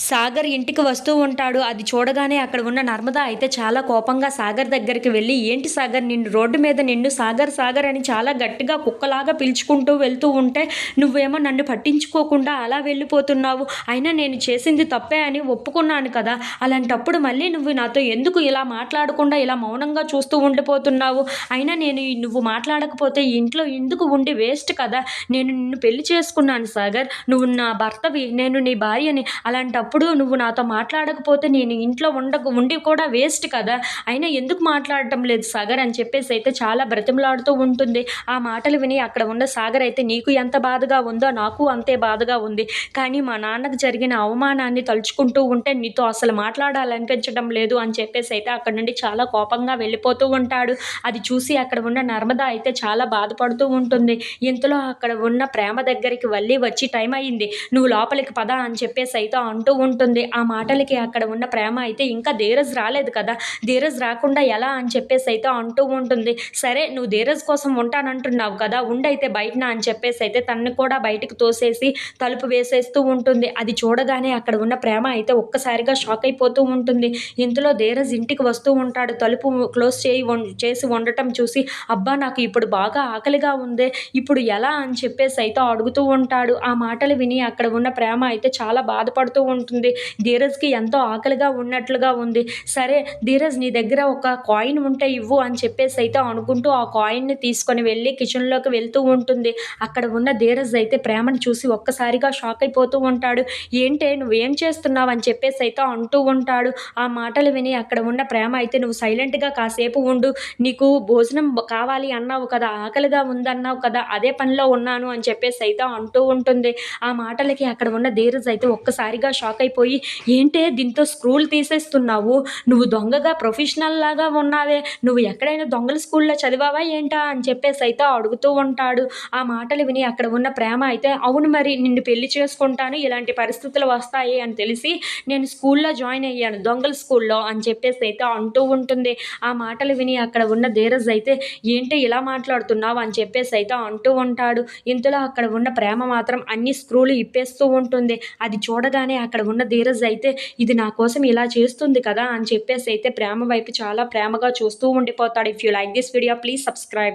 సాగర్ ఇంటికి వస్తూ ఉంటాడు. అది చూడగానే అక్కడ ఉన్న నర్మద అయితే చాలా కోపంగా సాగర్ దగ్గరికి వెళ్ళి ఏంటి సాగర్ నిన్ను రోడ్డు మీద నిన్ను సాగర్ సాగర్ అని చాలా గట్టిగా కుక్కలాగా పిలుచుకుంటూ వెళ్తూ ఉంటే నువ్వేమో నన్ను పట్టించుకోకుండా అలా వెళ్ళిపోతున్నావు. అయినా నేను చేసింది తప్పే అని ఒప్పుకున్నాను కదా. అలాంటప్పుడు మళ్ళీ నువ్వు నాతో ఎందుకు ఇలా మాట్లాడకుండా ఇలా మౌనంగా చూస్తూ ఉండిపోతున్నావు? అయినా నేను నువ్వు మాట్లాడకపోతే ఇంట్లో ఎందుకు ఉండి వేస్ట్ కదా? నేను నిన్ను పెళ్ళి చేసుకున్నాను సాగర్. నువ్వు నా భర్తవి నేను నీ భార్యని. అలాంటప్పుడు అప్పుడు నువ్వు నాతో మాట్లాడకపోతే నేను ఇంట్లో ఉండ ఉండి కూడా వేస్ట్ కదా. అయినా ఎందుకు మాట్లాడటం లేదు సాగర్ అని చెప్పేసి అయితే చాలా బ్రతిమలాడుతూ ఉంటుంది. ఆ మాటలు విని అక్కడ ఉన్న సాగర్ అయితే నీకు ఎంత బాధగా ఉందో నాకు అంతే బాధగా ఉంది. కానీ మా నాన్నకు జరిగిన అవమానాన్ని తలుచుకుంటూ ఉంటే నీతో అసలు మాట్లాడాలనిపించడం లేదు అని చెప్పేసి అయితే అక్కడ నుండి చాలా కోపంగా వెళ్ళిపోతూ ఉంటాడు. అది చూసి అక్కడ ఉన్న నర్మద అయితే చాలా బాధపడుతూ ఉంటుంది. ఇంతలో అక్కడ ఉన్న ప్రేమ దగ్గరికి వెళ్ళి వచ్చి టైం అయింది. నువ్వు లోపలికి పద అని చెప్పేసి అయితే అంటూ ఉంటుంది. ఆ మాటలకి అక్కడ ఉన్న ప్రేమ అయితే ఇంకా ధీరజ్ రాలేదు కదా? ధీరజ్ రాకుండా ఎలా అని చెప్పేసి అయితే అంటూ ఉంటుంది. సరే నువ్వు ధీరజ్ కోసం ఉంటానంటున్నావు కదా? ఉండైతే బయటన అని చెప్పేసి అయితే తనని కూడా బయటకు తోసేసి తలుపు వేసేస్తూ ఉంటుంది. అది చూడగానే అక్కడ ఉన్న ప్రేమ అయితే ఒక్కసారిగా షాక్ అయిపోతూ ఉంటుంది. ఇంతలో ధీరజ్ ఇంటికి వస్తూ ఉంటాడు. తలుపు క్లోజ్ చేయి చేసి ఉండటం చూసి అబ్బా నాకు ఇప్పుడు బాగా ఆకలిగా ఉంది. ఇప్పుడు ఎలా? అని చెప్పేసి అయితే అడుగుతూ ఉంటాడు. ఆ మాటలు విని అక్కడ ఉన్న ప్రేమ అయితే చాలా బాధపడుతూ ఉంటుంది ఉంటుంది. ధీరజ్కి ఎంతో ఆకలిగా ఉన్నట్లుగా ఉంది. సరే ధీరజ్ నీ దగ్గర ఒక కాయిన్ ఉంటే ఇవ్వు అని చెప్పేసి అయితే అనుకుంటూ ఆ కాయిన్ని తీసుకొని వెళ్ళి కిచెన్లోకి వెళ్తూ ఉంటుంది. అక్కడ ఉన్న ధీరజ్ అయితే ప్రేమను చూసి ఒక్కసారిగా షాక్ అయిపోతూ ఉంటాడు. ఏంటే నువ్వేం చేస్తున్నావు అని చెప్పేసి అయితే అంటూ ఉంటాడు. ఆ మాటలు విని అక్కడ ఉన్న ప్రేమ అయితే నువ్వు సైలెంట్గా కాసేపు ఉండు. నీకు భోజనం కావాలి అన్నావు కదా ఆకలిగా ఉందన్నావు కదా అదే పనిలో ఉన్నాను అని చెప్పేసి అయితే అంటూ ఉంటుంది. ఆ మాటలకి అక్కడ ఉన్న ధీరజ్ అయితే ఒక్కసారిగా షాక్ అయిపోయి ఏంటే దీంతో స్క్రూలు తీసేస్తున్నావు? నువ్వు దొంగగా ప్రొఫెషనల్ లాగా ఉన్నావే. నువ్వు ఎక్కడైనా దొంగల స్కూల్లో చదివావా ఏంటా? అని చెప్పేసి అయితే అడుగుతూ ఉంటాడు. ఆ మాటలు విని అక్కడ ఉన్న ప్రేమ అయితే అవును మరి నిన్ను పెళ్ళి చేసుకుంటాను ఇలాంటి పరిస్థితులు వస్తాయి అని తెలిసి నేను స్కూల్లో జాయిన్ అయ్యాను దొంగల స్కూల్లో అని చెప్పేసి అయితే అంటూ ఉంటుంది. ఆ మాటలు విని అక్కడ ఉన్న ధీరజ్ అయితే ఏంటి ఇలా మాట్లాడుతున్నావు? అని చెప్పేసి అయితే అంటూ ఉంటాడు. ఇంతలో అక్కడ ఉన్న ప్రేమ మాత్రం అన్ని స్క్రూలు ఇప్పేస్తూ ఉంటుంది. అది చూడగానే అక్కడ అక్కడ ఉన్న ధీరజ్ అయితే ఇది నా కోసం ఇలా చేస్తుంది కదా అని చెప్పేసి అయితే ప్రేమ వైపు చాలా ప్రేమగా చూస్తూ ఉండిపోతాడు. If you like this video please subscribe